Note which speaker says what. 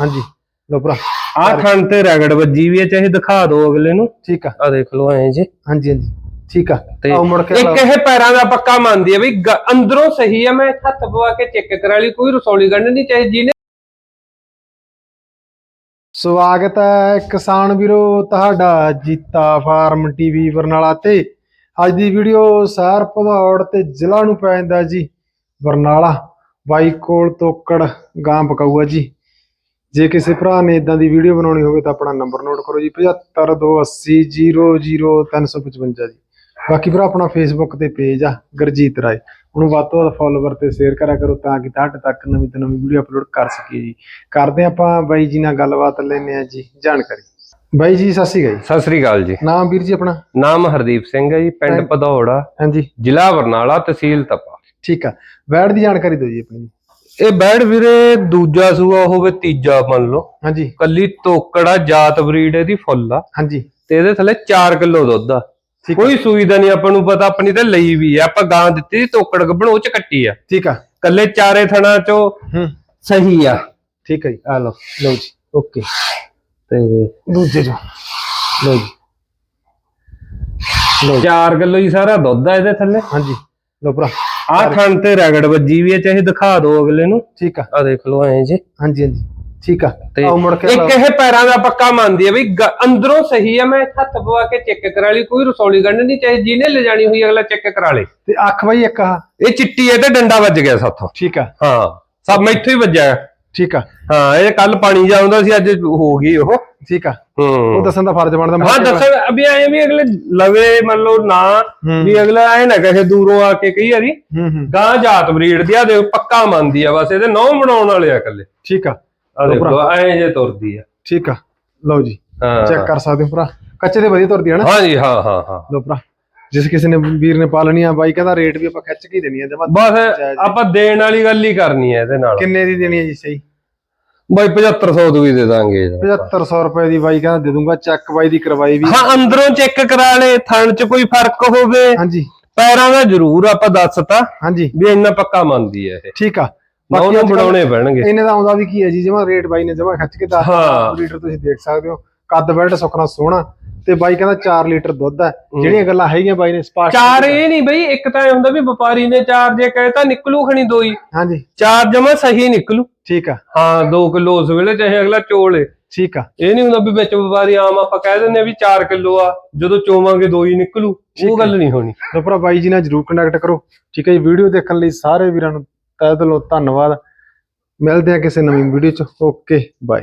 Speaker 1: ਹਾਂਜੀ। ਲੋ ਭਰਾ।
Speaker 2: ਆਹ ਥਣ ਤੇ ਰਗੜ ਵੱਜੀ ਵੀ ਹੈ ਚਾਹੇ ਦਿਖਾ ਦਿਓ ਅਗਲੇ ਨੂੰ।
Speaker 1: ਠੀਕ ਆ।
Speaker 2: ਆ ਦੇਖ ਲਓ ਐ ਜੀ।
Speaker 1: ਹਾਂਜੀ ਹਾਂਜੀ। ਠੀਕ ਆ।
Speaker 2: ਤੇ
Speaker 1: ਆਓ ਮੁੜ ਕੇ
Speaker 2: ਇੱਕ ਇਹ ਪੈਰਾਂ ਦਾ ਪੱਕਾ ਮੰਨਦੀ ਹੈ ਵੀ ਗ- ਅੰਦਰੋਂ ਸਹੀ ਹੈ ਮੈਂ ਹੱਥ ਪਵਾ ਕੇ ਚੈੱਕ ਕਰਾ ਲਈ ਕੋਈ ਰਸੌਲੀ ਗੰਢ ਨਹੀਂ ਚਾਹੇ ਜਿਹਨੇ
Speaker 1: ਸਵਾਗਤ ਹੈ ਕਿਸਾਨ ਵੀਰੋ ਤੁਹਾਡਾ ਜੀਤਾ ਫਾਰਮ ਟੀਵੀ ਬਰਨਾਲਾ ਤੇ। ਅੱਜ ਦੀ ਵੀਡੀਓ ਸਹਿਰ ਭਦੌੜ ਤੇ ਜ਼ਿਲ੍ਹਾ ਨੂੰ ਪੈ ਜਾਂਦਾ ਜੀ ਬਰਨਾਲਾ। ਬਾਈ ਕੋਲ ਤੋਕੜ ਗਾਂ ਪਕਾਊਆ ਜੀ। ਜੇ ਕਿਸੇ ਭਰਾ ਨੇ ਇਦਾਂ ਦੀ ਵੀਡੀਓ ਬਣਾਉਣੀ ਹੋਵੇ ਤਾਂ ਆਪਣਾ ਨੰਬਰ ਨੋਟ ਕਰੋ ਜੀ 7528000355 ਜੀ। ਬਾਕੀ ਭਰਾ ਆਪਣਾ ਫੇਸਬੁੱਕ ਤੇ ਪੇਜ ਆ ਗਰਜੀਤ ਰਾਏ। ਉਹਨੂੰ ਵੱਧ ਤੋਂ ਵੱਧ ਫਾਲੋਵਰ ਤੇ ਸ਼ੇਅਰ ਕਰਿਆ ਕਰੋ ਤਾਂ ਕਿ ਤੁਹਾਡੇ ਤੱਕ ਨਵੀਂ ਤੋਂ ਨਵੀਂ ਵੀਡੀਓ ਅਪਲੋਡ ਕਰ ਸਕੀਏ ਜੀ। ਕਰਦੇ ਆਪਾਂ ਬਾਈ ਜੀ ਨਾਲ ਗੱਲਬਾਤ ਲੈਣੇ ਆ ਜੀ ਜਾਣਕਾਰੀ। ਬਾਈ ਜੀ ਸਤਿ ਸ਼੍ਰੀ ਅਕਾਲ ਜੀ।
Speaker 2: ਸਤਿ ਸ੍ਰੀ ਅਕਾਲ ਜੀ।
Speaker 1: ਨਾਮ ਵੀਰ ਜੀ ਆਪਣਾ?
Speaker 2: ਨਾਮ ਹਰਦੀਪ ਸਿੰਘ ਹੈ ਜੀ ਪਿੰਡ। ਭਦੌੜਾ
Speaker 1: ਹਾਂਜੀ।
Speaker 2: ਜ਼ਿਲ੍ਹਾ ਬਰਨਾਲਾ ਤਹਿਸੀਲ ਤਪਾ।
Speaker 1: ਠੀਕ ਆ। ਵੈੜ ਦੀ ਜਾਣਕਾਰੀ ਦਿਓ ਜੀ ਆਪਣੀ।
Speaker 2: ਇਹ ਬੈੜ ਵੀਰੇ ਦੂਜਾ ਸੂਆ ਹੋਵੇ ਤੀਜਾ ਮੰਨ ਲਓ।
Speaker 1: ਹਾਂਜੀ।
Speaker 2: ਕੱਲੀ ਤੋਕੜਾ ਜਾਤ ਬਰੀਡ ਇਹਦੀ ਫੁੱਲ ਆ।
Speaker 1: ਹਾਂਜੀ।
Speaker 2: ਤੇ ਇਹਦੇ ਥੱਲੇ 4 ਕਿਲੋ ਦੁੱਧ ਆ। ਕੋਈ ਸੂਈ ਦਾ ਨਹੀਂ ਆਪਾਂ ਨੂੰ ਪਤਾ ਆਪਣੀ ਤੇ ਲਈ ਵੀ ਆ। ਆਪਾਂ ਗਾਂ ਦਿੱਤੀ ਸੀ, ਤੋਕੜ ਗੱਭਣ ਉਹ ਚ ਕੱਟੀ ਆ।
Speaker 1: ਠੀਕ ਆ।
Speaker 2: ਕੱਲੇ ਚਾਰੇ ਥਣਾ ਚੋਂ
Speaker 1: ਹੂੰ।
Speaker 2: ਸਹੀ ਆ।
Speaker 1: ਠੀਕ ਹੈ ਜੀ।
Speaker 2: ਆ ਲਓ।
Speaker 1: ਲਓ ਜੀ। ਓਕੇ।
Speaker 2: ਤੇ
Speaker 1: ਦੂਜੇ ਜੋ ਲਓ ਜੀ। ਲਓ ਜੀ।
Speaker 2: 4 ਕਿਲੋ ਹੀ ਸਾਰਾ ਦੁੱਧ ਆ ਇਹਦੇ ਥੱਲੇ।
Speaker 1: ਹਾਂਜੀ। ਲਓ ਭਰਾ।
Speaker 2: ਆਹ ਥਣ ਤੇ ਰਗੜ ਵੱਜੀ ਵੀ ਹੈ ਚਾਹੇ ਦਿਖਾ ਦਿਓ ਅਗਲੇ ਨੂੰ।
Speaker 1: ਠੀਕ ਆ।
Speaker 2: ਆ ਦੇਖ ਲਓ ਐ ਜੀ।
Speaker 1: ਹਾਂਜੀ ਹਾਂਜੀ। ਠੀਕ ਆ।
Speaker 2: ਤੇ
Speaker 1: ਆਓ ਮੁੜ ਕੇ
Speaker 2: ਇੱਕ। ਇਹ ਪੈਰਾਂ ਦਾ ਪੱਕਾ ਮੰਨਦੀ ਹੈ ਗ- ਅੰਦਰੋਂ ਸਹੀ ਹੈ ਮੈਂ ਹੱਥ ਪਵਾ ਕੇ ਚੈੱਕ ਕਰਾ ਲਈ ਕੋਈ ਰਸੌਲੀ ਗੰਢ ਨਹੀਂ ਚਾਹੇ ਜਿਹਨੇ ਲਿਜਾਣੀ ਹੋਈ ਅਗਲਾ ਚੈੱਕ ਕਰਾ ਲੇ।
Speaker 1: ਤੇ ਅੱਖ ਬਾਈ ਇੱਕ ਆ।
Speaker 2: ਇਹ ਚਿੱਟੀ ਹੈ ਤੇ ਡੰਡਾ ਵੱਜ ਗਿਆ ਸਾਥੋਂ
Speaker 1: ਠੀਕ ਆ।
Speaker 2: ਹਾਂ ਸਭ ਮੈਥੋਂ ਹੀ ਵੱਜਿਆ।
Speaker 1: ਠੀਕ ਆ।
Speaker 2: ਹਾਂ ਇਹ ਕੱਲ ਪਾਣੀ ਜਾਉਂਦਾ ਸੀ ਅੱਜ ਹੋ ਗਈ ਉਹ।
Speaker 1: ਠੀਕ ਆ। ਉਹ ਦੱਸਣ ਦਾ ਫਰਜ਼ ਬਣਦਾ।
Speaker 2: ਹਾਂ ਦੱਸੋ ਅਭੀ ਆਏ ਵੀ ਅਗਲੇ ਲਵੇ ਮੰਨ ਲਓ ਨਾ ਵੀ ਅਗਲਾ ਐ ਨਾ ਕਹੇ ਦੂਰੋਂ ਆ ਕੇ ਕਈ ਵਾਰੀ ਗਾਂ ਜਾਤ ਬਰੀਡ ਦੀ ਆ ਦੇ ਪੱਕਾ ਮੰਨਦੀ ਆ ਬਸ ਇਹਦੇ ਨੌ ਬਣਾਉਣ ਵਾਲੇ ਆ ਇਕੱਲੇ।
Speaker 1: ਠੀਕ ਆ।
Speaker 2: ਆ ਦੇਖੋ ਐ ਜੇ ਤੁਰਦੀ ਆ।
Speaker 1: ਠੀਕ ਆ। ਲਓ ਜੀ। ਚੈੱਕ ਕਰ ਸਕਦੇ ਹੋ ਭਰਾ। ਕੱਚੇ ਦੇ ਵਧੀਆ ਤੁਰਦੀ ਹੈ ਨਾ।
Speaker 2: ਹਾਂ ਜੀ ਹਾਂ ਹਾਂ ਹਾਂ।
Speaker 1: ਲਓ ਭਰਾ। ਜਿਸ ਕਿਸੇ ਨੇ ਵੀਰ ਨੇ ਪਾਲਣੀ ਆ ਬਾਈ ਕਹਿੰਦਾ ਰੇਟ ਵੀ ਆਪਾਂ ਖਿੱਚ ਕੇ ਹੀ ਦੇਣੀ ਆ ਜਮਾ
Speaker 2: ਬਸ ਆਪਾਂ ਦੇਣ ਵਾਲੀ ਗੱਲ ਹੀ ਕਰਨੀ ਹੈ ਇਹਦੇ ਨਾਲ।
Speaker 1: ਕਿੰਨੇ ਦੀ ਦੇਣੀ ਹੈ ਜੀ ਸਹੀ?
Speaker 2: ਬਾਈ 7500 ਦੀ ਵੀ ਦੇ ਦਾਂਗੇ ਇਹਦਾ।
Speaker 1: 7500 ਰੁਪਏ ਦੀ ਬਾਈ ਕਹਿੰਦਾ ਦੇ ਦੂੰਗਾ ਚੱਕ ਬਾਈ ਦੀ ਕਰਵਾਈ ਵੀ।
Speaker 2: ਹਾਂ ਅੰਦਰੋਂ ਚੈੱਕ ਕਰਾ ਲੈ ਥਣ 'ਚ ਕੋਈ ਫ਼ਰਕ ਹੋਵੇ।
Speaker 1: ਹਾਂਜੀ।
Speaker 2: ਪੈਰਾਂ ਦਾ ਜ਼ਰੂਰ ਆਪਾਂ ਦੱਸਤਾ
Speaker 1: ਹਾਂਜੀ।
Speaker 2: ਵੀ ਇੰਨਾ ਪੱਕਾ ਮੰਨਦੀ ਹੈ ਇਹ।
Speaker 1: ਠੀਕ ਆ।
Speaker 2: ਬਾਕੀ
Speaker 1: ਕੱਲ੍ਹ
Speaker 2: ਬਣਾਉਣੇ ਪੈਣਗੇ।
Speaker 1: ਇਹਨੇ ਦਾ ਆਉਂਦਾ ਵੀ ਕੀ ਹੈ ਜੀ ਜਮਾ ਰੇਟ ਬਾਈ ਨੇ ਜਮਾ ਖਿੱਚ ਕੇ ਦੱਸ
Speaker 2: ਹਾਂ।
Speaker 1: ਲੀਟਰ ਤੁਸੀਂ ਦੇਖ ਸਕਦੇ ਹੋ। ਕੱਦ ਬੈਲਟ ਸੁਖਣਾ ਸੋਹਣਾ। ਤੇ ਬਾਈ ਕਹਿੰਦਾ 4 ਲੀਟਰ ਦੁੱਧ ਹੈ। ਜਿਹੜੀਆਂ ਗੱਲਾਂ ਹੈਗੀਆਂ ਬਾਈ ਨੇ ਸਪਸ਼ਟ
Speaker 2: ਚਾਰ ਇਹ ਨਹੀਂ ਬਈ ਇੱਕ ਤਾਂ ਇਹ ਹੁੰਦਾ ਵੀ ਵਪਾਰੀ ਨੇ ਚਾਰ ਜੇ ਕਹੇ ਤਾਂ ਨਿਕਲੂ ਖਣੀ ਦੋਈ
Speaker 1: ਹਾਂਜੀ।
Speaker 2: ਚਾਰ ਜਮਾ ਸਹੀ ਨਿਕਲੂ।
Speaker 1: ਠੀਕ ਆ।
Speaker 2: ਹਾਂ 2 ਕਿਲੋ ਉਸ ਵੇਲੇ ਚਾਹੇ ਅਗਲਾ ਚੋਲੇ
Speaker 1: ਠੀਕ ਆ।
Speaker 2: ਇਹ ਨਹੀਂ ਹੁੰਦਾ ਵੀ ਵਿੱਚ ਵਪਾਰੀ ਆਮ ਆਪਾਂ ਕਹਿ ਦਿੰਦੇ ਆ ਵੀ 4 ਕਿਲੋ ਆ ਜਦੋਂ ਚੋਵਾਂਗੇ ਦੋ ਹੀ ਨਿਕਲੂ ਉਹ ਗੱਲ ਨਹੀਂ ਹੋਣੀ।
Speaker 1: ਲੋ ਭਰਾ ਬਾਈ ਜੀ ਨਾਲ ਜਰੂਰ ਕੰਟੈਕਟ ਕਰੋ। ਠੀਕ ਹੈ ਜੀ ਵੀਡੀਓ ਦੇਖਣ ਲਈ ਸਾਰੇ ਵੀਰਾਂ ਨੂੰ ਤਹਿ ਦਿਲੋਂ ਧੰਨਵਾਦ। ਮਿਲਦੇ ਆ ਕਿਸੇ ਨਵੀਂ ਵੀਡੀਓ ਚ। Okay bye.